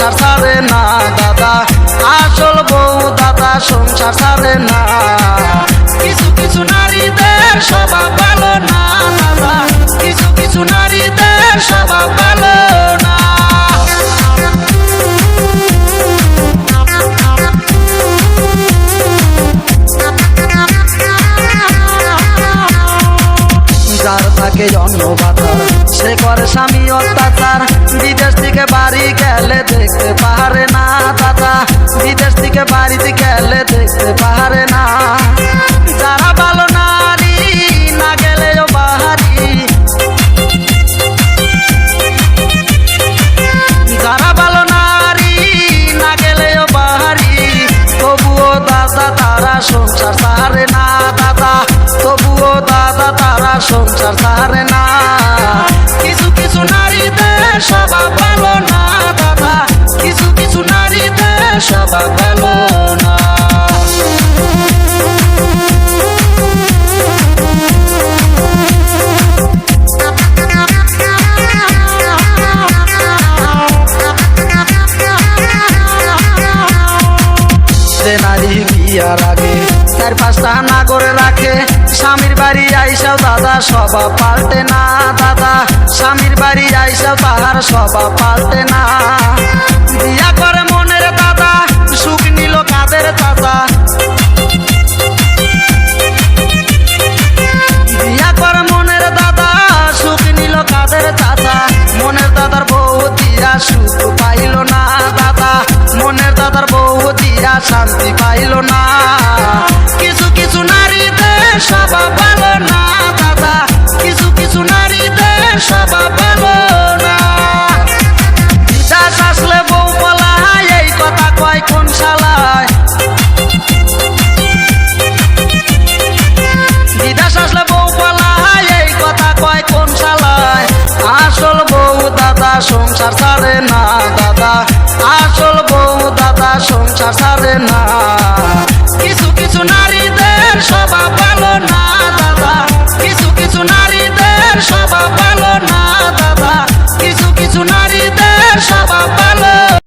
সংসার ছাড়ে না দাদা। আসল বউ দাদা সংসার ছাড়ে না। বাতার সে করে স্বামী অত্যাচার বিদেশ থেকে বাড়ি গেলে দেখতে পারে চার পাঁচটা না করে রাখে। স্বামীর বাড়ি আইসাও দাদা স্বভাব পাল্টে না দাদা। স্বামীর বাড়ি আইসাও তাহার স্বভাব পাল্টে না। করে মনের দাদা, সুখ নিল কাদের দাদা। দাদা, সুখ নিল মনের দাদার না দাদা। মনের দাদার শান্তি পাইল না সংসার ছাড়ে না